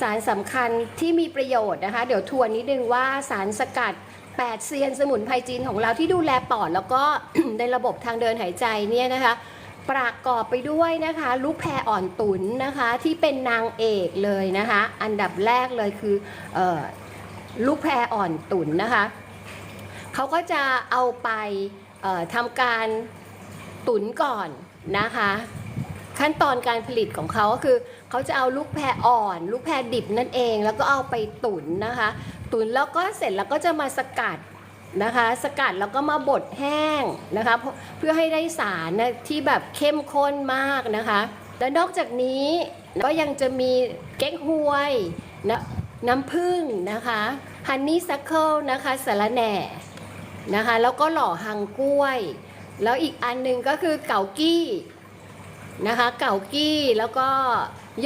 สารสำคัญที่มีประโยชน์นะคะ เดี๋ยวทวนนิดนึงว่าสารสกัด 8 เซียนสมุนไพรจีนของเราที่ดูแลปอด แล้วก็ในระบบทางเดินหายใจเนี่ยนะคะ ประกอบไปด้วยนะคะ ลูกแพรอ่อนตุนนะคะที่เป็นนางเอกเลยนะคะ อันดับแรกเลยคือออลูกแพรอ่อนตุนนะคะเขาก็จะเอาไปทำการตุนก่อนนะคะ ขั้นตอนการผลิตของเขาก็คือเขาจะเอาลูกแพรอ่อน ลูกแพรดิบนั่นเอง แล้วก็เอาไปตุ๋นนะคะ ตุ๋นแล้วก็เสร็จแล้วก็จะมาสกัดนะคะ สกัดแล้วก็มาบดแห้งนะคะ เพื่อให้ได้สารนะที่แบบเข้มข้นมากนะคะ และนอกจากนี้ก็ยังจะมีเก๊กฮวยนะน้ำผึ้งนะคะฮันนี่ซัคเคิลนะคะสารแหน่นะคะ แล้วก็หล่อหังกล้วย แล้วอีกอันหนึ่งก็คือเกากี้ นะคะ เก่ากี้แล้วก็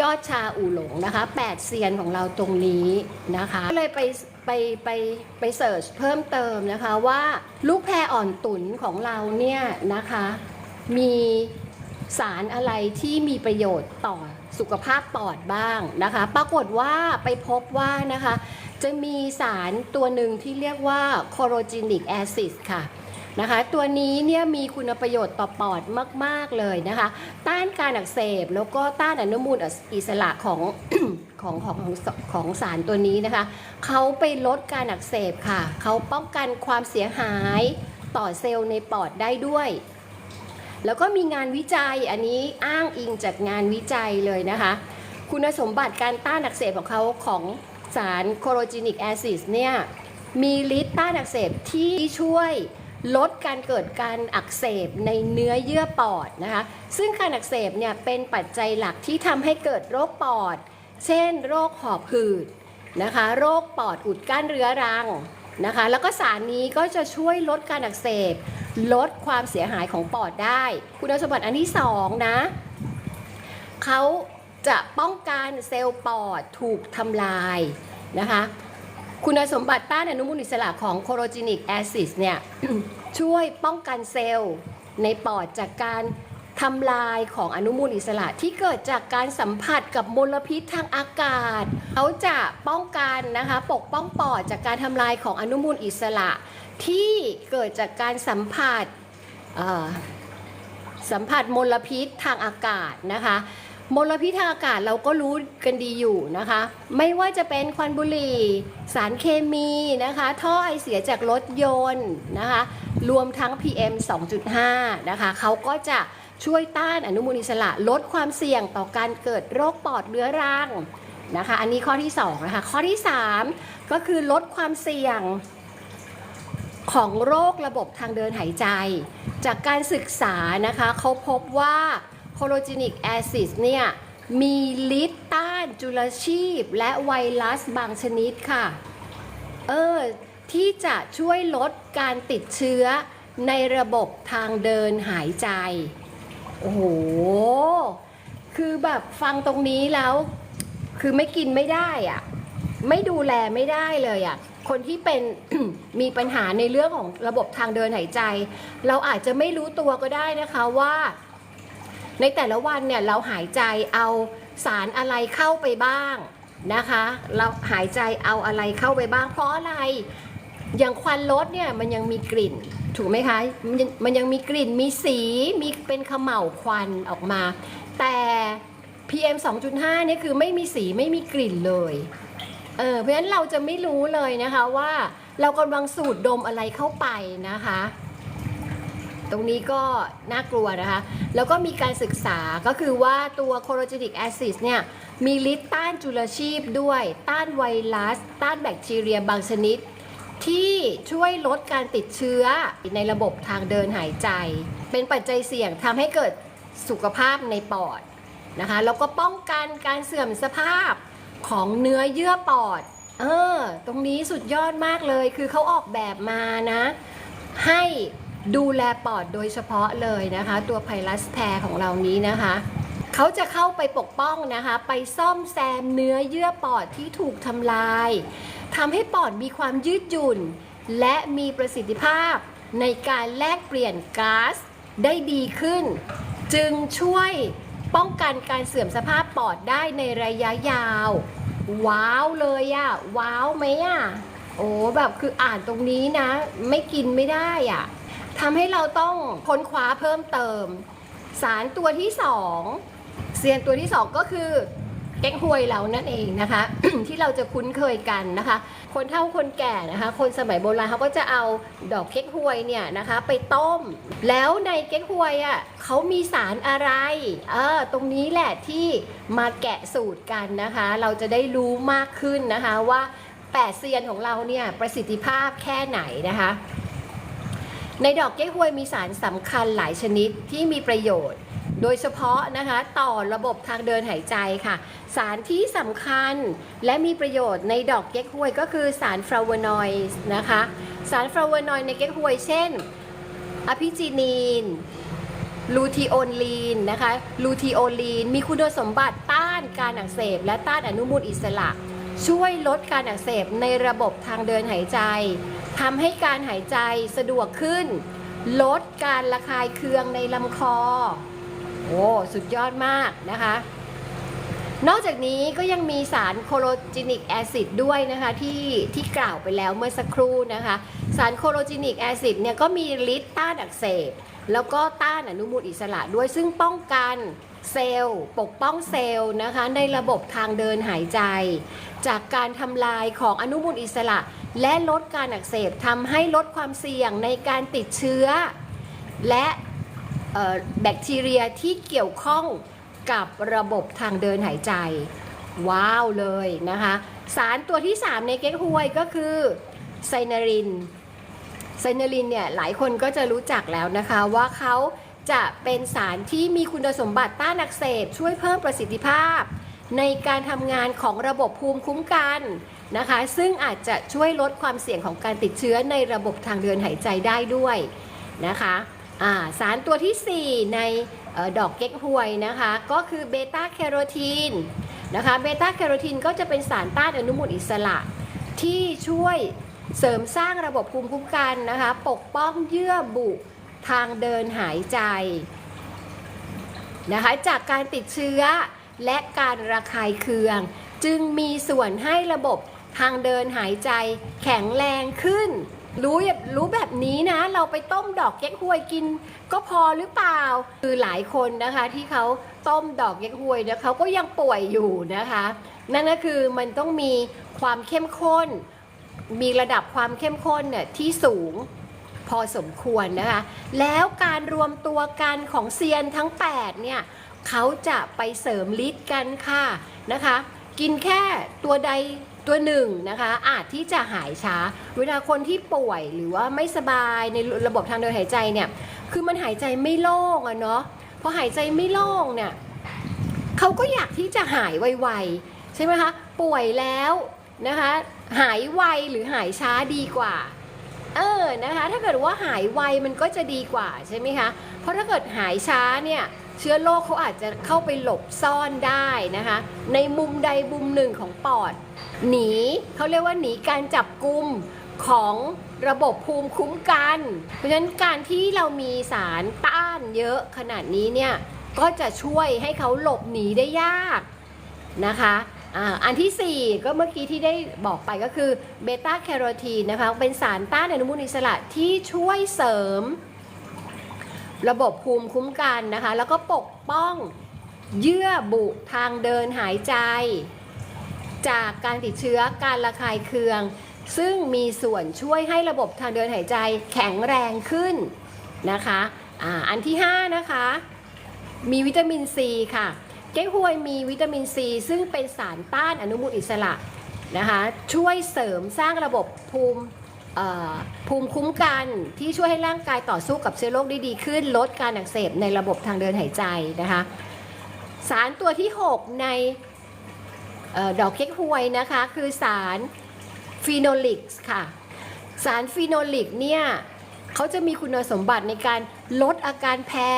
ยอดชาอู่หลงนะคะแปดเซียนของเราตรงนี้นะคะก็เลยไปไปไปไปเสิร์ชเพิ่มเติมนะคะว่าลูกแพรอ่อนตุ๋นของเราเนี่ยนะคะมีสารอะไรที่มีประโยชน์ต่อสุขภาพปอดบ้างนะคะ ปรากฏว่าไปพบว่านะคะ จะมีสารตัวหนึ่งที่เรียกว่า chlorogenic acid ค่ะ นะคะ ตัวนี้เนี่ยมีคุณประโยชน์ต่อปอดมาก ๆ เลยนะคะ ต้านการอักเสบแล้วก็ต้านอนุมูลอิสระของของของของของสารตัวนี้นะคะ เขาไปลดการอักเสบค่ะ เขาป้องกันความเสียหายต่อเซลล์ในปอดได้ด้วย แล้วก็มีงานวิจัยอันนี้อ้างอิงจากงานวิจัยเลยนะคะ คุณสมบัติการต้านอักเสบของเขาของสารโคโรจินิกแอซิดเนี่ยมีฤทธิ์ต้านอักเสบที่ช่วย ลดการเกิดการอักเสบในเนื้อเยื่อปอดนะคะ ซึ่งการอักเสบเนี่ยเป็นปัจจัยหลักที่ทำให้เกิดโรคปอด เช่น โรคหอบหืดนะคะ โรคปอดอุดกั้นเรื้อรังนะคะ แล้วก็สารนี้ก็จะช่วยลดการอักเสบ ลดความเสียหายของปอดได้ คุณสมบัติอันที่สองนะเขาจะป้องกันเซลล์ปอดถูกทำลายนะคะ คุณสมบัติต้านอนุมูลอิสระของโคโรจินิกแอซิดเนี่ยช่วยป้องกันเซลล์ในปอดจากการทำลายของอนุมูลอิสระที่เกิดจากการสัมผัสกับมลพิษทางอากาศ เขาจะป้องกันนะคะปกป้องปอดจากการทำลายของอนุมูลอิสระ ที่เกิดจากการสัมผัสสัมผัสมลพิษทางอากาศนะคะ มลพิษทางอากาศเราก็รู้กันดีอยู่นะคะ ไม่ว่าจะเป็นควันบุหรี่ สารเคมีนะคะ ท่อไอเสียจากรถยนต์นะคะ รวมทั้ง PM 2.5 นะคะ เขาก็จะช่วยต้านอนุมูลอิสระลดความเสี่ยงต่อการเกิดโรคปอดเรื้อรังนะคะ อันนี้ข้อที่2นะคะ ข้อที่ 3 ก็คือลดความเสี่ยงของโรคระบบทางเดินหายใจ จากการศึกษานะคะเขาพบว่า โคโลจินิกแอซิดเนี่ยมีฤทธิ์ต้านจุลชีพ และไวรัสบางชนิดค่ะ เออ ที่จะช่วยลดการติดเชื้อในระบบทางเดินหายใจ โอ้โห คือแบบฟังตรงนี้แล้ว คือไม่กินไม่ได้อะไม่ดูแลไม่ได้เลยอะคนที่เป็นมีปัญหาในเรื่องของระบบทางเดินหายใจ เราอาจจะไม่รู้ตัวก็ได้นะคะว่า ในแต่ละวันเนี่ยเราหายใจเอาสารอะไรเข้าไปบ้างนะคะ เราหายใจเอาอะไรเข้าไปบ้าง เพราะอะไรอย่างควันรถเนี่ยมันยังมีกลิ่นถูกไหมคะมันยังมันยังมีกลิ่นมีสีมีเป็นขม่าควันออกมา แต่ PM 2.5นี่คือไม่มีสีไม่มีกลิ่นเลยเออเพราะฉะนั้นเราจะไม่รู้เลยนะคะว่าเรากำลังสูดดมอะไรเข้าไปนะคะ ตรงนี้ก็น่ากลัวนะคะ แล้วก็มีการศึกษาก็คือว่าตัวโคโรจินิกแอซิดเนี่ยมีฤทธิ์ต้านจุลชีพด้วย ต้านไวรัส ต้านแบคทีเรียบางชนิด ที่ช่วยลดการติดเชื้อในระบบทางเดินหายใจ เป็นปัจจัยเสี่ยงทำให้เกิดสุขภาพในปอดนะคะ แล้วก็ป้องกันการเสื่อมสภาพของเนื้อเยื่อปอด เออ ตรงนี้สุดยอดมากเลย คือเขาออกแบบมานะ ให้ ดูแลปอดโดยเฉพาะเลยนะคะ ตัวไพลัสแพรของเรานี้นะคะเขาจะเข้าไปปกป้องนะคะ ไปซ่อมแซมเนื้อเยื่อปอดที่ถูกทำลายทำให้ปอดมีความยืดหยุ่น และมีประสิทธิภาพในการแลกเปลี่ยนก๊าซได้ดีขึ้น จึงช่วยป้องกันการเสื่อมสภาพปอดได้ในระยะยาว ว้าวเลยอะว้าวไหมอะโอ้แบบคืออ่านตรงนี้นะ ไม่กินไม่ได้อะ ทำให้เราต้องค้นคว้าเพิ่มเติม สารตัวที่สองเซียนตัวที่สองก็คือเก๊กฮวยเรานั่นเองนะคะ ที่เราจะคุ้นเคยกันนะคะ คนเฒ่าคนแก่นะคะ คนสมัยโบราณเขาก็จะเอาดอกเก๊กฮวยเนี่ยนะคะ ไปต้ม แล้วในเก๊กฮวยอะเขามีสารอะไรเออตรงนี้แหละที่มาแกะสูตรกันนะคะ เราจะได้รู้มากขึ้นนะคะว่าแปดเซียนของเราเนี่ยประสิทธิภาพแค่ไหนนะคะ ในดอกเก๊กฮวยมีสารสำคัญหลายชนิดที่มีประโยชน์ โดยเฉพาะนะคะต่อระบบทางเดินหายใจค่ะ สารที่สำคัญและมีประโยชน์ในดอกเก๊กฮวยก็คือสารฟลาโวนอยด์นะคะ สารฟลาโวนอยด์ในเก๊กฮวยเช่นอะพิจินีนลูทีโอลีนนะคะลูทีโอลีน มีคุณสมบัติต้านการอักเสบ และต้านอนุมูลอิสระ ช่วยลดการอักเสบในระบบทางเดินหายใจ ทำให้การหายใจสะดวกขึ้น ลดการระคายเคืองในลำคอ โอ้สุดยอดมากนะคะ นอกจากนี้ก็ยังมีสารโคโลจินิกแอซิดด้วยนะคะที่ที่กล่าวไปแล้วเมื่อสักครู่นะคะ สารโคโลจินิกแอซิดเนี่ยก็มีฤทธิ์ต้านอักเสบแล้วก็ต้านอนุมูลอิสระด้วยซึ่งป้องกันเซลล์ปกป้องเซลล์นะคะในระบบทางเดินหายใจ จากการทำลายของอนุมูลอิสระ และลดการอักเสบทำให้ลดความเสี่ยงในการติดเชื้อ และแบคทีเรียที่เกี่ยวข้องกับระบบทางเดินหายใจ ว้าวเลยนะคะ สารตัวที่ 3 ในเก๊กฮวยก็คือไซนารินไซนารินเนี่ยหลายคนก็จะรู้จักแล้วนะคะว่าเขาจะเป็นสารที่มีคุณสมบัติต้านอักเสบช่วยเพิ่มประสิทธิภาพ ในการทำงานของระบบภูมิคุ้มกัน นะคะ ซึ่งอาจจะช่วยลดความเสี่ยงของการติดเชื้อในระบบทางเดินหายใจได้ด้วยนะคะาสารตัวทีสี่ 4 ในออดอกเก๊กฮวยนะคะ ก็คือเบต้าแคโรทีนนะคะเบต้าแคโรทีนก็จะเป็นสารต้านอนุมูลอิสระ ที่ช่วยเสริมสร้างระบบภูมิคุ้มกันนะคะ ปกป้องเยื่อบุทางเดินหายใจนะคะจากการติดเชื้อและการระคายเคือง จึงมีส่วนให้ระบบ ทางเดินหายใจแข็งแรงขึ้น รู้แบบรู้แบบนี้นะ เราไปต้มดอกเก๊กฮวยกิน ก็พอหรือเปล่า คือหลายคนนะคะที่เขาต้มดอกเก๊กฮวยเนี่ยเขาก็ยังป่วยอยู่นะคะ นั่นก็คือมันต้องมีความเข้มข้น มีระดับความเข้มข้นเนี่ยที่สูงพอสมควรนะคะ แล้วการรวมตัวกันของเซียนทั้ง 8 เนี่ยเขาจะไปเสริมฤทธิ์กันค่ะนะคะ กินแค่ตัวใด ตัวหนึ่งนะคะอาจที่จะหายช้า เวลาคนที่ป่วยหรือว่าไม่สบายในระบบทางเดินหายใจเนี่ยคือมันหายใจไม่โล่งอะเนาะพอหายใจไม่โล่งเนี่ยเขาก็อยากที่จะหายไวๆใช่ไหมคะป่วยแล้วนะคะหายไวหรือหายช้าดีกว่าเออนะคะถ้าเกิดว่าหายไวมันก็จะดีกว่าใช่ไหมคะเพราะถ้าเกิดหายช้าเนี่ยเชื้อโรคเขาอาจจะเข้าไปหลบซ่อนได้นะคะในมุมใดมุมหนึ่งของปอด หนีเขาเรียกว่าหนีการจับกลุ่มของระบบภูมิคุ้มกัน เพราะฉะนั้นการที่เรามีสารต้านเยอะขนาดนี้เนี่ยก็จะช่วยให้เขาหลบหนีได้ยากนะคะอันที่ 4 ก็เมื่อกี้ที่ได้บอกไปก็คือเบต้าแคโรทีนนะคะเป็นสารต้านอนุมูลอิสระที่ช่วยเสริม ระบบภูมิคุ้มกันนะคะ แล้วก็ปกป้องเยื่อบุทางเดินหายใจ จากการติดเชื้อการระคายเคือง ซึ่งมีส่วนช่วยให้ระบบทางเดินหายใจแข็งแรงขึ้นนะคะอ,อันที่ 5 นะคะ มีวิตามินซีค่ะเก๊กฮวยมีวิตามินซีซึ่งเป็นสารต้านอนุมูลอิสระนะคะช่วยเสริมสร้างระบบภูมิภูมิคุ้มกันที่ช่วยให้ร่างกายต่อสู้กับเชื้อโรคได้ดีขึ้น ลดการอักเสบในระบบทางเดินหายใจนะคะ สารตัวที่ 6 ใน ดอกเก๊กฮวยนะคะคือสารฟีโนลิกส์ค่ะ สารฟีโนลิกเนี่ยเขาจะมีคุณสมบัติในการลดอาการแพ้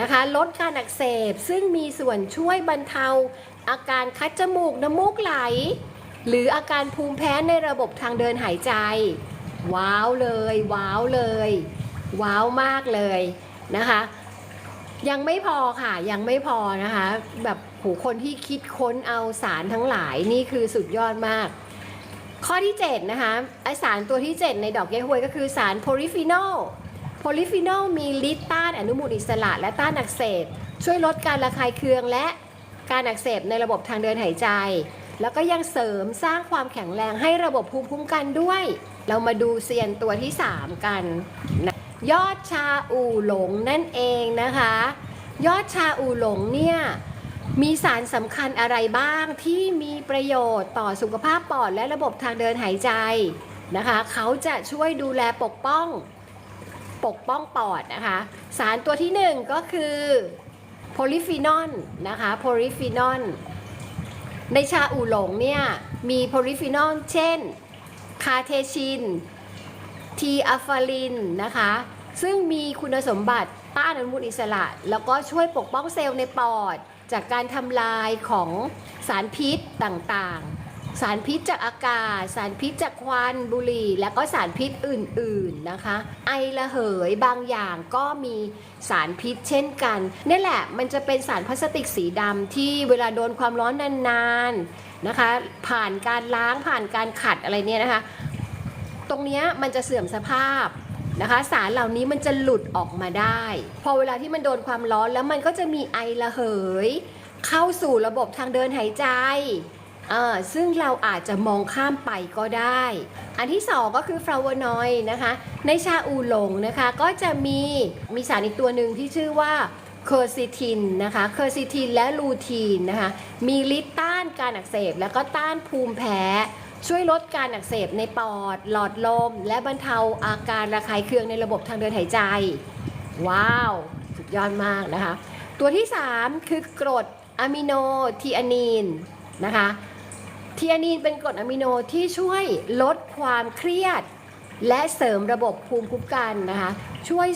นะคะลดการอักเสบซึ่งมีส่วนช่วยบรรเทา อาการคัดจมูกน้ำมูกไหล หรืออาการภูมิแพ้ในระบบทางเดินหายใจ ว้าวเลย ว้าวเลย ว้าวมากเลยนะคะ ยังไม่พอค่ะยังไม่พอนะคะ แบบ หคนที่คิดค้นเอาสารทั้งหลายนี่คือสุดยอดมาก ข้อที่ 7 นะคะไอสารตัวที่ 7 ในดอกเย้ฮวยก็คือสารโพลิฟีนอลโพลิฟีนอลมีฤทธิ์ต้านอนุมูลอิสระและต้านอักเสบช่วยลดการระคายเคืองและการอักเสบในระบบทางเดินหายใจ แล้วก็ยังเสริมสร้างความแข็งแรงให้ระบบภูมิคุ้มกันด้วย เรามาดูเซียนตัวที่ 3 กันนะยอดชาอู่หลงนั่นเองนะคะ ยอดชาอู่หลงเนี่ย มีสารสำคัญอะไรบ้างที่มีประโยชน์ต่อสุขภาพปอดและระบบทางเดินหายใจนะคะ เขาจะช่วยดูแลปกป้องปกป้องปอดนะคะ สารตัวที่หนึ่งก็คือโพลิฟีนอลนะคะโพลิฟีนอลในชาอู่หลงเนี่ยมีโพลิฟีนอลเช่น คาเทชิน ทีอะฟาลินนะคะ ซึ่งมีคุณสมบัติต้านอนุมูลอิสระ แล้วก็ช่วยปกป้องเซลล์ในปอด จากการทำลายของสารพิษต่างๆ สารพิษจากอากาศ สารพิษจากควันบุหรี่ และก็สารพิษอื่นๆนะคะ ไอระเหยบางอย่างก็มีสารพิษเช่นกันนี่แหละมันจะเป็นสารพลาสติกสีดำที่เวลาโดนความร้อนนานๆนะคะ ผ่านการล้างผ่านการขัดอะไรเนี่ยนะคะ ตรงเนี้ยมันจะเสื่อมสภาพ นะคะ สารเหล่านี้มันจะหลุดออกมาได้ พอเวลาที่มันโดนความร้อนแล้วมันก็จะมีไอระเหย เข้าสู่ระบบทางเดินหายใจซึ่งเราอาจจะมองข้ามไปก็ได้ อันที่สองก็คือฟลาโวนอยด์นะคะ ในชาอูหลงนะคะก็จะมีมีสารอีกตัวหนึ่งที่ชื่อว่าเคอร์ซิทินนะคะเคอร์ซิทินและลูทีนนะคะ มีฤทธิ์ต้านการอักเสบแล้วก็ต้านภูมิแพ้ ช่วยลดการอักเสบในปอด หลอดลม และบรรเทาอาการระคายเคืองในระบบทางเดินหายใจ ว้าว สุดยอดมากนะคะ ตัวที่ 3 คือกรดอะมิโนทีอานีนนะคะทีอานีนเป็นกรดอะมิโนที่ช่วยลดความเครียด และเสริมระบบภูมิคุ้มกันนะคะ ช่วย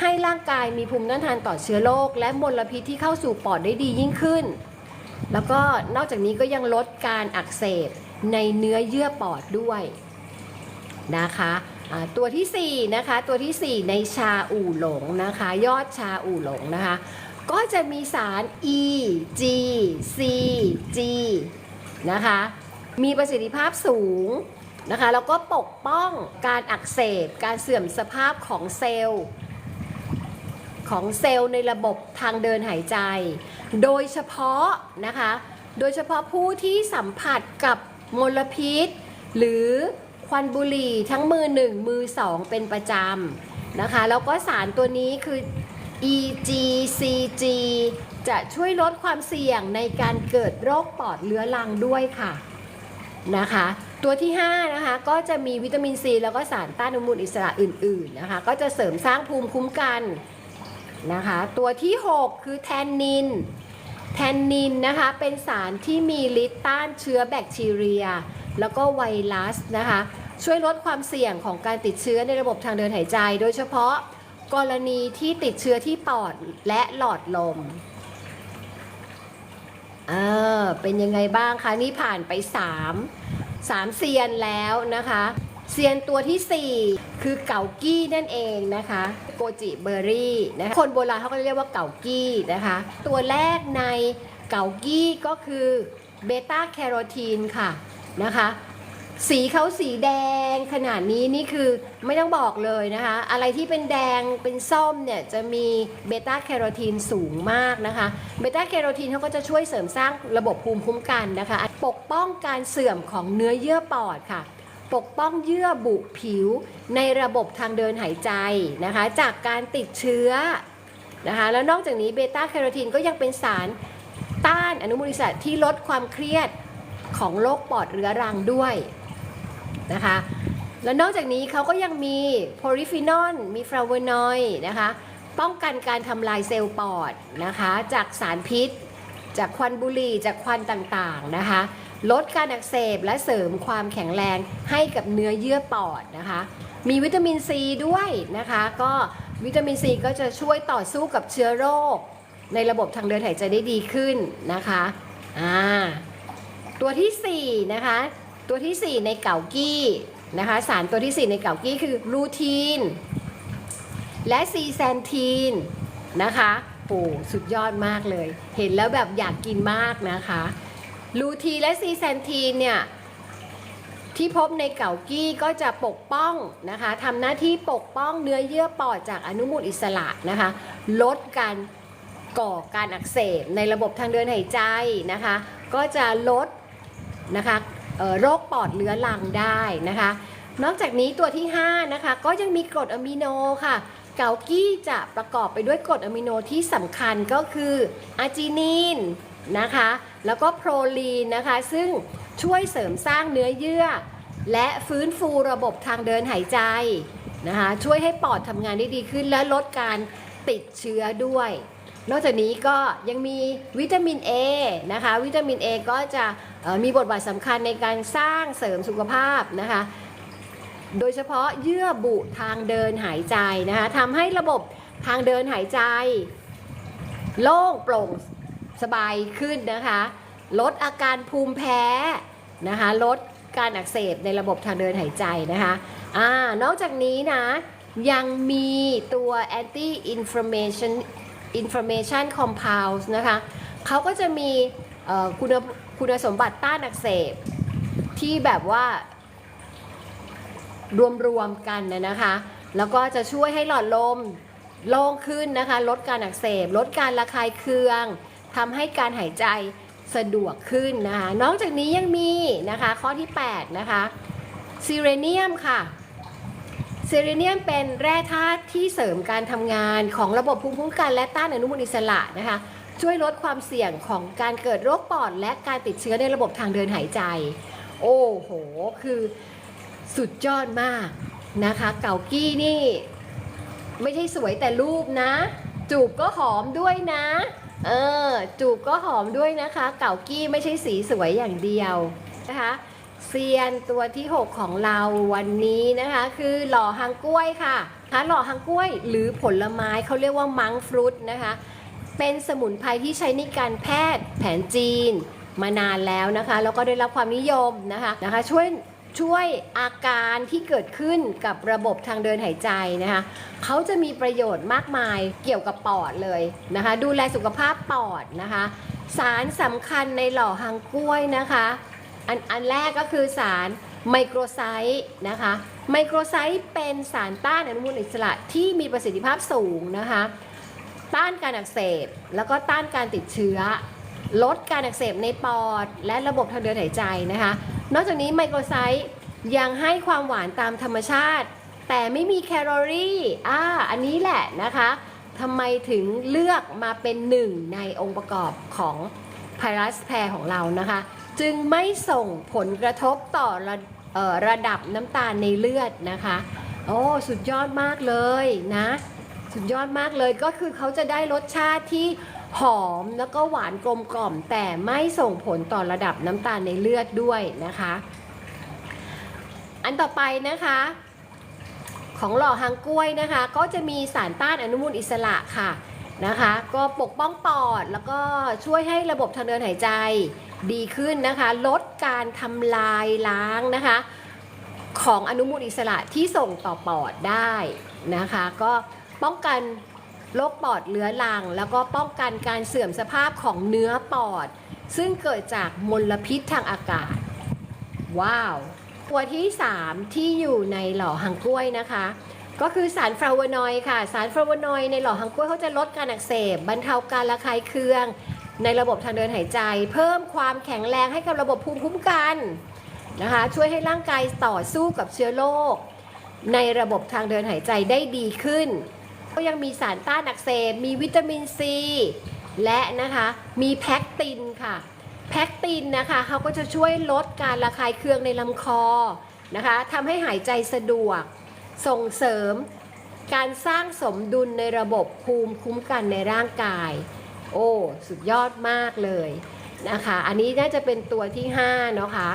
ให้ร่างกายมีภูมิต้านทานต่อเชื้อโรคและมลพิษที่เข้าสู่ปอดได้ดียิ่งขึ้น แล้วก็นอกจากนี้ก็ยังลดการอักเสบ ในเนื้อเยื่อปอดด้วยนะคะตัวที่4นะคะตัวทีสี่ 4 ในชาอู่หลงนะคะยอดชาอู่หลงนะคะ ก็จะมีสาร E G C G นะคะมีประสิทธิภาพสูงนะคะแล้วก็ปกป้องการอักเสบ การเสื่อมสภาพของเซลล์ ของเซลล์ในระบบทางเดินหายใจ โดยเฉพาะนะคะโดยเฉพาะผู้ที่สัมผัสกับ มลพิษ หรือควันบุหรี่ทั้งมือหนึ่งมือสองเป็นประจำนะคะ แล้วก็สารตัวนี้คือ EGCG จะช่วยลดความเสี่ยงในการเกิดโรคปอดเรื้อรังด้วยค่ะนะคะ ตัวที่5นะคะก็จะมีวิตามินซีแล้วก็สารต้านอนุมูลอิสระอื่นๆนะคะ ก็จะเสริมสร้างภูมิคุ้มกันนะคะ ตัวที่ 6 คือแทนนิน แทนนินนะคะเป็นสารที่มีฤทธิ์ต้านเชื้อแบคทีเรีย แล้วก็ไวรัสนะคะ ช่วยลดความเสี่ยงของการติดเชื้อในระบบทางเดินหายใจ โดยเฉพาะกรณีที่ติดเชื้อที่ปอดและหลอดลมเออเป็นยังไงบ้างคะ นี่ผ่านไป 3 3เซียนแล้วนะคะ เซียนตัวทีสี่4 คือเก่ากี้นั่นเองนะคะ โกจิเบอร์รี่นะคะคนโบราณเขาก็เรียกว่าเก่ากี้นะคะ ตัวแรกในเก่ากี้ก็คือเบต้าแคโรทีนค่ะนะคะ สีเขาสีแดงขนาดนี้นี่คือไม่ต้องบอกเลยนะคะ อะไรที่เป็นแดงเป็นส้มเนี่ยจะมีเบต้าแคโรทีนสูงมากนะคะเบต้าแคโรทีนเขาก็จะช่วยเสริมสร้างระบบภูมิคุ้มกันนะคะ ปกป้องการเสื่อมของเนื้อเยื่อปอดค่ะ ปกป้องเยื่อบุผิวในระบบทางเดินหายใจนะคะ จากการติดเชื้อนะคะแล้วนอกจากนี้เบต้าแคโรทีนก็ยังเป็นสารต้านอนุมูลอิสระที่ลดความเครียดของโรคปอดเรื้อรังด้วยนะคะและนอกจากนี้เขาก็ยังมีโพลิฟีนอลมีฟลาวนอยด์นะคะป้องกันการทำลายเซลล์ปอดนะคะจากสารพิษ จากควันบุหรี่จากควันต่างๆนะคะ ลดการอักเสบและเสริมความแข็งแรงให้กับเนื้อเยื่อปอดนะคะ มีวิตามินซีด้วยนะคะ ก็วิตามินซีก็จะช่วยต่อสู้กับเชื้อโรค ในระบบทางเดินหายใจได้ดีขึ้นนะคะอ่าตัวที่4นะคะตัวที่ 4 ในเก่ากี้นะคะสารตัวที่ 4 ในเก่ากี้คือลูทีนและซีแซนทีนนะคะโหสุดยอดมากเลย เห็นแล้วแบบอยากกินมากนะคะ ลูทีและซีแซนทีนเนี่ยที่พบในเก่ากี้ก็จะปกป้องนะคะทำหน้าที่ปกป้องเนื้อเยื่อปอดจากอนุมูลอิสระนะคะลดการก่อการอักเสบในระบบทางเดินหายใจนะคะ ก็จะลดนะคะโรคปอดเรื้อรังได้นะคะ นอกจากนี้ตัวที่ 5 นะคะ ก็ยังมีกรดอะมิโนค่ะ เกากี้จะประกอบไปด้วยกรดอะมิโนที่สำคัญก็คืออาร์จินีน นะคะ แล้วก็โปรลีนนะคะ ซึ่งช่วยเสริมสร้างเนื้อเยื่อ และฟื้นฟูระบบทางเดินหายใจนะคะ ช่วยให้ปอดทำงานได้ดีขึ้นและลดการติดเชื้อด้วย นอกจากนี้ก็ยังมีวิตามิน A นะคะ วิตามิน A ก็จะมีบทบาทสำคัญในการสร้างเสริมสุขภาพนะคะ โดยเฉพาะเยื่อบุทางเดินหายใจนะคะทำให้ระบบทางเดินหายใจ โล่งโปร่ง สบายขึ้นนะคะ ลดอาการภูมิแพ้นะคะ ลดการอักเสบในระบบทางเดินหายใจนะคะอ่านอกจากนี้นะ ยังมีตัว anti inflammation inflammation compounds นะคะเขาก็จะมีคุณคุณสมบัติต้านอักเสบที่แบบว่ารวมๆกันนะนะคะ แล้วก็จะช่วยให้หลอดลมโล่งขึ้นนะคะ ลดการอักเสบ ลดการระคายเคือง ทำให้การหายใจสะดวกขึ้นนะคะ นอกจากนี้ยังมีนะคะข้อที่ 8 นะคะซีเรเนียมค่ะซีเรเนียมเป็นแร่ธาตุที่เสริมการทำงานของระบบภูมิคุ้มกันและต้านอนุมูลอิสระนะคะ ช่วยลดความเสี่ยงของการเกิดโรคปอด และการติดเชื้อในระบบทางเดินหายใจ โอ้โห คือสุดยอดมากนะคะ เก่ากี้นี่ ไม่ใช่สวยแต่รูปนะ จูบก็หอมด้วยนะ เออ จูบก็หอมด้วยนะคะ เก่ากี้ไม่ใช่สีสวยอย่างเดียวนะคะเซียนตัวที่ 6 ของเราวันนี้นะคะ คือหล่อหางกล้วยค่ะคะหล่อหางกล้วยหรือผลไม้เขาเรียกว่ามังฟรุตนะคะ เป็นสมุนไพรที่ใช้ในการแพทย์แผนจีนมานานแล้วนะคะ แล้วก็ได้รับความนิยมนะคะนะคะช่วย ช่วยอาการที่เกิดขึ้นกับระบบทางเดินหายใจนะคะเขาจะมีประโยชน์มากมายเกี่ยวกับปอดเลยนะคะ ดูแลสุขภาพปอดนะคะ สารสำคัญในหล่อหางกล้วยนะคะอันอันแรกก็คือสารไมโครไซต์นะคะไมโครไซต์เป็นสารต้านอนุมูลอิสระที่มีประสิทธิภาพสูงนะคะ ต้านการอักเสบ แล้วก็ต้านการติดเชื้อ ลดการอักเสบในปอด และระบบทางเดินหายใจนะคะ นอกจากนี้ไมโครไซต์ยังให้ความหวานตามธรรมชาติ แต่ไม่มีแคลอรี่อ่าอันนี้แหละนะคะทำไมถึงเลือกมาเป็นหนึ่งในองค์ประกอบของไพรัสแพรของเรานะคะ จึงไม่ส่งผลกระทบต่อระเอ่อระดับน้ำตาลในเลือดนะคะ โอ้สุดยอดมากเลยนะ สุดยอดมากเลยก็คือเขาจะได้รสชาติที่ หอมแล้วก็หวานกลมกล่อม แต่ไม่ส่งผลต่อระดับน้ำตาลในเลือดด้วยนะคะ อันต่อไปนะคะ ของหล่อหางกล้วยนะคะ ก็จะมีสารต้านอนุมูลอิสระค่ะนะคะ ก็ปกป้องปอดแล้วก็ช่วยให้ระบบทางเดินหายใจดีขึ้นนะคะ ลดการทำลายล้างนะคะ ของอนุมูลอิสระที่ส่งต่อปอดได้นะคะ ก็ป้องกัน โรคปอดเรื้อรัง แล้วก็ป้องกันการเสื่อมสภาพของเนื้อปอด ซึ่งเกิดจากมลพิษทางอากาศ ว้าว ตัวที่ 3 ที่อยู่ในหล่อหังกล้วยนะคะ ก็คือสารฟลาโวนอยด์ค่ะ สารฟลาโวนอยด์ในหล่อหังกล้วยเขาจะลดการอักเสบบรรเทาการระคายเคือง ในระบบทางเดินหายใจ เพิ่มความแข็งแรงให้กับระบบภูมิคุ้มกันนะคะช่วยให้ร่างกายต่อสู้กับเชื้อโรคในระบบทางเดินหายใจได้ดีขึ้น ก็ยังมีสารต้านอักเสบมีวิตามินซี และนะคะมีแพคตินค่ะ แพคตินนะคะเขาก็จะช่วยลดการระคายเคืองในลำคอนะคะทำให้หายใจสะดวก ส่งเสริมการสร้างสมดุลในระบบภูมิคุ้มกันในร่างกาย โอ้ สุดยอดมากเลยนะคะ อันนี้น่าจะเป็นตัวที่5เนาะคะ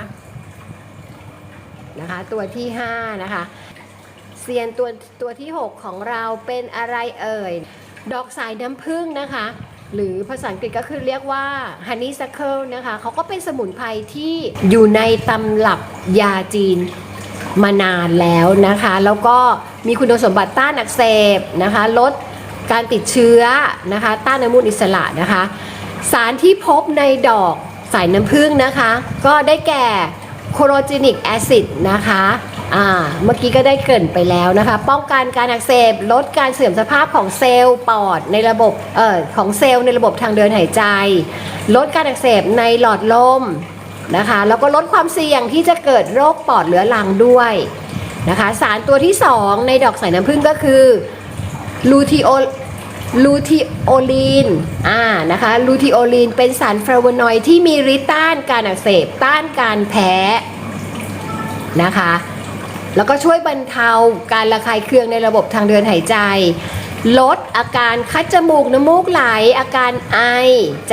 นะคะ ตัวที่5นะคะ เซียนตัวตัวที่ 6 ของเราเป็นอะไรเอ่ย ดอกสายน้ำผึ้งนะคะ หรือภาษาอังกฤษก็คือเรียกว่า honeysuckle นะคะเขาก็เป็นสมุนไพรที่อยู่ในตำรับยาจีนมานานแล้วนะคะ แล้วก็มีคุณสมบัติต้านอักเสบนะคะ ลดการติดเชื้อนะคะ ต้านอนุมูลอิสระนะคะ สารที่พบในดอกสายน้ำผึ้งนะคะ ก็ได้แก่โคโรจินิกแอซิดนะคะ อ่าเมื่อกี้ก็ได้เกินไปแล้วนะคะ ป้องกันการอักเสบลดการเสื่อมสภาพของเซลล์ปอดในระบบเอ่อของเซลล์ในระบบทางเดินหายใจ ลดการอักเสบในหลอดลมนะคะแล้วก็ลดความเสี่ยงที่จะเกิดโรคปอดเรื้อรังด้วยนะคะ สารตัวที่ 2 ในดอกสายน้ำผึ้งก็คือลูทีโอลูทีโอลีนอ่านะคะลูทีโอลีนเป็นสารฟลาโวนอยด์ที่มีฤทธิ์ต้านการอักเสบต้านการแพ้นะคะ แล้วก็ช่วยบรรเทาการระคายเคืองในระบบทางเดินหายใจ ลดอาการคัดจมูกน้ำมูกไหล อาการไอ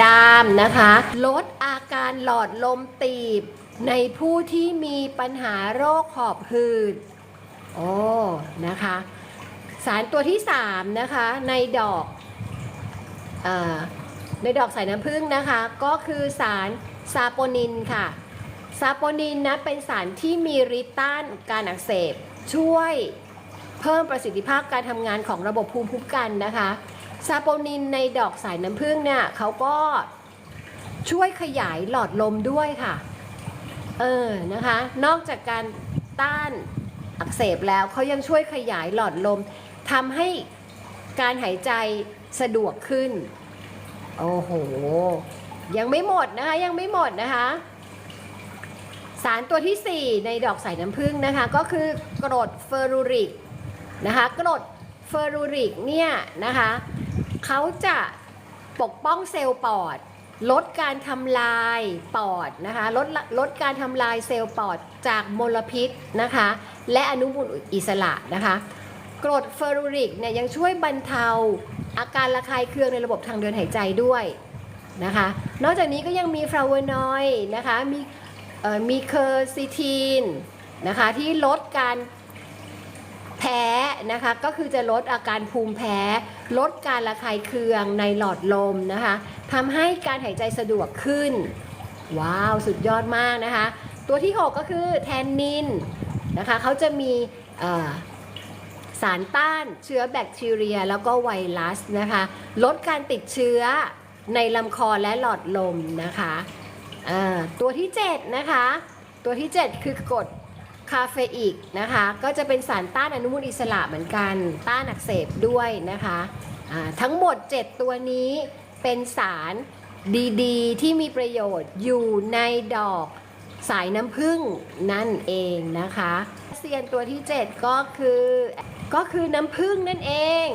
จามนะคะ ลดอาการหลอดลมตีบ ในผู้ที่มีปัญหาโรคหอบหืดโอ้นะคะ สารตัวที่ 3 นะคะ ในดอกอในดอกสายน้ำผึ้งนะคะ ก็คือสารซาโปนินค่ะ ซาโปนินนะเป็นสารที่มีฤทธิ์ต้านการอักเสบ ช่วยเพิ่มประสิทธิภาพการทำงานของระบบภูมิคุ้มกันนะคะซาโปนินในดอกสายน้ำผึ้งเนี่ยเขาก็ช่วยขยายหลอดลมด้วยค่ะ เออนะคะ นอกจากการต้านอักเสบแล้วเขายังช่วยขยายหลอดลมทำให้การหายใจสะดวกขึ้น โอ้โห ยังไม่หมดนะคะ ยังไม่หมดนะคะ สารตัวที่ 4 ในดอกใสายน้ำผึ้งนะคะ ก็คือกรดเฟอรูริกนะคะกรดเฟอรูริกเนี่ยนะคะเขาจะปกป้องเซลล์ปอด ลดการทำลายปอดนะคะลดลดการทำลายเซลล์ปอดจากมลพิษนะคะและอนุมูลอิสระนะคะกรดเฟอรูริกเนี่ยยังช่วยบรรเทาอาการระคายเคืองในระบบทางเดินหายใจด้วยนะคะนอกจากนี้ก็ยังมีฟลาโวนอยด์นะคะมี มีเคอร์ซิทีนนะคะที่ลดการแพ้นะคะก็คือจะลดอาการภูมิแพ้ ลดการระคายเคืองในหลอดลมนะคะทำให้การหายใจสะดวกขึ้น ว้าว สุดยอดมากนะคะ ตัวที่ 6 ก็คือแทนนินนะคะเขาจะมีสารต้านเชื้อแบคทีเรียแล้วก็ไวรัสนะคะ ลดการติดเชื้อในลำคอและหลอดลมนะคะ อ่าตัวที่ 7 นะคะ ตัวที่ 7 คือกรดคาเฟอีกนะคะ ก็จะเป็นสารต้านอนุมูลอิสระเหมือนกัน ต้านอักเสบด้วยนะคะอ่าทั้งหมด 7 ตัวนี้เป็นสารดีๆ ที่มีประโยชน์อยู่ในดอกสายน้ำผึ้งนั่นเองนะคะเซียนตัวที่ 7 ก็คือก็คือน้ำผึ้งนั่นเอง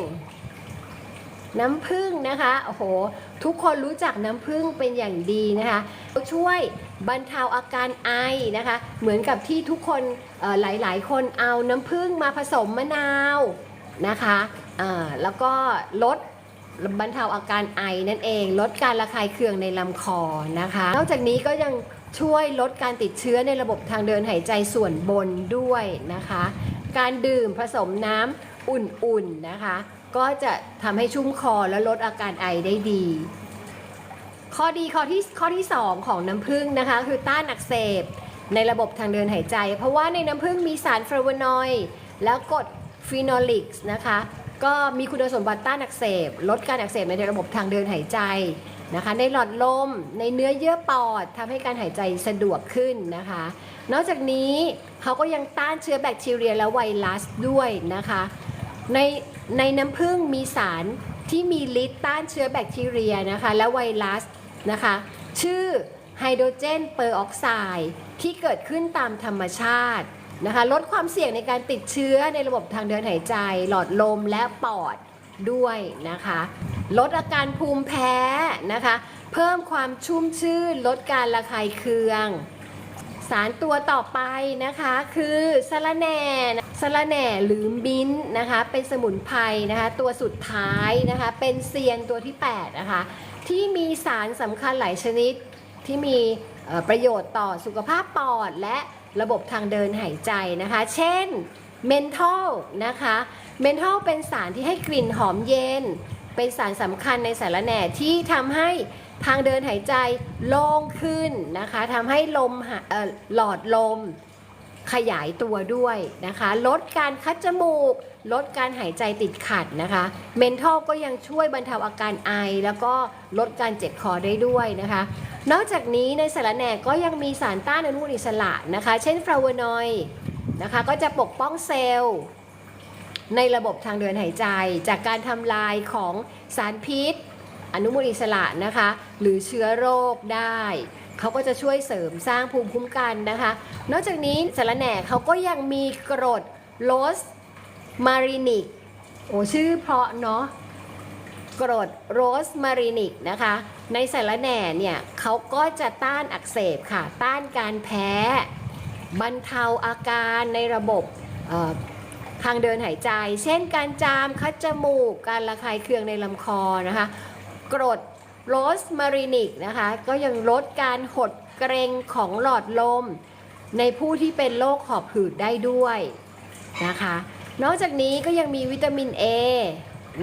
น้ำผึ้งนะคะ โอ้โห ทุกคนรู้จักน้ำผึ้งเป็นอย่างดีนะคะช่วยบรรเทาอาการไอนะคะ เหมือนกับที่ทุกคนหลาย ๆ คนเอาน้ำผึ้งมาผสมมะนาวนะคะแล้วก็ลดบรรเทาอาการไอนั่นเอง ลดการระคายเคืองในลำคอนะคะ นอกจากนี้ก็ยังช่วยลดการติดเชื้อในระบบทางเดินหายใจส่วนบนด้วยนะคะ การดื่มผสมน้ำอุ่นๆนะคะ ก็จะทำให้ชุ่มคอและลดอาการไอได้ดี ข้อดีข้อที่ข้อที่ 2 ของน้ำผึ้งนะคะ คือต้านอักเสบในระบบทางเดินหายใจ เพราะว่าในน้ำผึ้งมีสารฟลาโวนอยด์แล้วกรดฟีนอลิกส์นะคะ ก็มีคุณสมบัติต้านอักเสบ ลดการอักเสบในระบบทางเดินหายใจนะคะ ในหลอดลมในเนื้อเยื่อปอดทำให้การหายใจสะดวกขึ้นนะคะ นอกจากนี้เขาก็ยังต้านเชื้อแบคทีเรียและไวรัสด้วยนะคะ ใน ในน้ำผึ้งมีสารที่มีฤทธิ์ต้านเชื้อแบคทีเรียนะคะ และไวรัสนะคะ ชื่อไฮโดรเจนเปอร์ออกไซด์ที่เกิดขึ้นตามธรรมชาตินะคะ ลดความเสี่ยงในการติดเชื้อในระบบทางเดินหายใจ หลอดลมและปอดด้วยนะคะ ลดอาการภูมิแพ้นะคะ เพิ่มความชุ่มชื่น ลดการระคายเคือง สารตัวต่อไปนะคะคือสะระแหน่สะระแหน่หรือมิ้นนะคะเป็นสมุนไพรนะคะตัวสุดท้ายนะคะเป็นเซียนตัวที่8นะคะที่มีสารสำคัญหลายชนิดที่มีประโยชน์ต่อสุขภาพปอดและระบบทางเดินหายใจนะคะ เช่นเมนทอลนะคะเมนทอลเป็นสารที่ให้กลิ่นหอมเย็น เป็นสารสำคัญในสารแหน่ที่ทำให้ ทางเดินหายใจโล่งขึ้นนะคะทำให้ลมหหลอดลมขยายตัวด้วยนะคะ ลดการคัดจมูก ลดการหายใจติดขัดนะคะ เมนทอลก็ยังช่วยบรรเทาอาการไอ แล้วก็ลดการเจ็บคอได้ด้วยนะคะ นอกจากนี้ในสารแหน่ก็ยังมีสารต้านอนุมูลอิสระนะคะ เช่นฟลาโวนอยด์นะคะก็จะปกป้องเซลล์ ในระบบทางเดินหายใจ จากการทำลายของสารพิษ อนุมูลอิสระนะคะ หรือเชื้อโรคได้เขาก็จะช่วยเสริมสร้างภูมิคุ้มกันนะคะ นอกจากนี้สารแหน่เขาก็ยังมีกรดโลสมารินิกโอ้ชื่อเพราะเนาะกรดโรสมารินิกนะคะ ในสารแหน่เนี่ยเขาก็จะต้านอักเสบค่ะ ต้านการแพ้ บรรเทาอาการในระบบทางเดินหายใจ เช่นการจามคัดจมูก การระคายเคืองในลำคอนะคะ กรดโรสมารินิกนะคะ ก็ยังลดการหดเกรงของหลอดลม ในผู้ที่เป็นโรคหอบหืดได้ด้วยนะคะ นอกจากนี้ก็ยังมีวิตามิน A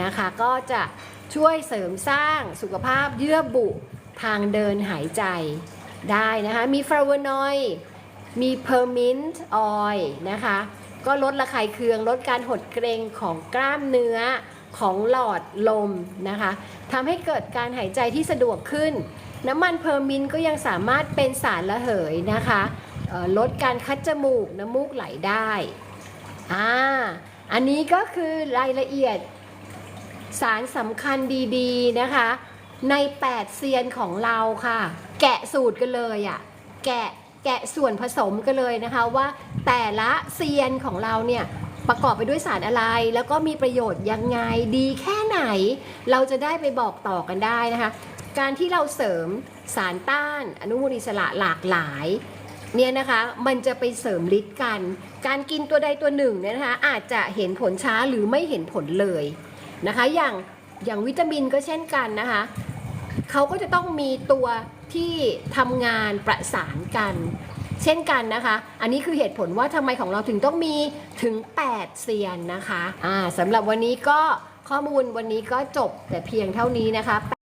นะคะ ก็จะช่วยเสริมสร้างสุขภาพเยื่อบุทางเดินหายใจได้นะคะ มีฟลาโวนอยด์มีเพอร์มินต์ออยนะคะ ก็ลดระคายเคืองลดการหดเกรงของกล้ามเนื้อ ของหลอดลมนะคะทำให้เกิดการหายใจที่สะดวกขึ้น น้ำมันเพอร์มินก็ยังสามารถเป็นสารระเหยนะคะลดการคัดจมูกน้ำมูกไหลได้อ่าอันนี้ก็คือรายละเอียดสารสำคัญดีๆนะคะ ใน 8 เซียนของเราค่ะ แกะสูตรกันเลยอะ่ะแกะแกะส่วนผสมกันเลยนะคะว่าแต่ละเซียนของเราเนี่ย ประกอบไปด้วยสารอะไร แล้วก็มีประโยชน์ยังไงดีแค่ไหน เราจะได้ไปบอกต่อกันได้นะคะ การที่เราเสริมสารต้านอนุมูลอิสระหลากหลายเนี่ยนะคะมันจะไปเสริมฤทธิ์กัน การกินตัวใดตัวหนึ่งเนี่ยนะคะอาจจะเห็นผลช้าหรือไม่เห็นผลเลยนะคะ อย่างอย่างวิตามินก็เช่นกันนะคะเขาก็จะต้องมีตัวที่ทำงานประสานกัน เช่นกันนะคะ อันนี้คือเหตุผลว่าทำไมของเราถึงต้องมีถึง 8 เซียนนะคะอ่าสำหรับวันนี้ก็ข้อมูลวันนี้ก็จบแต่เพียงเท่านี้นะคะ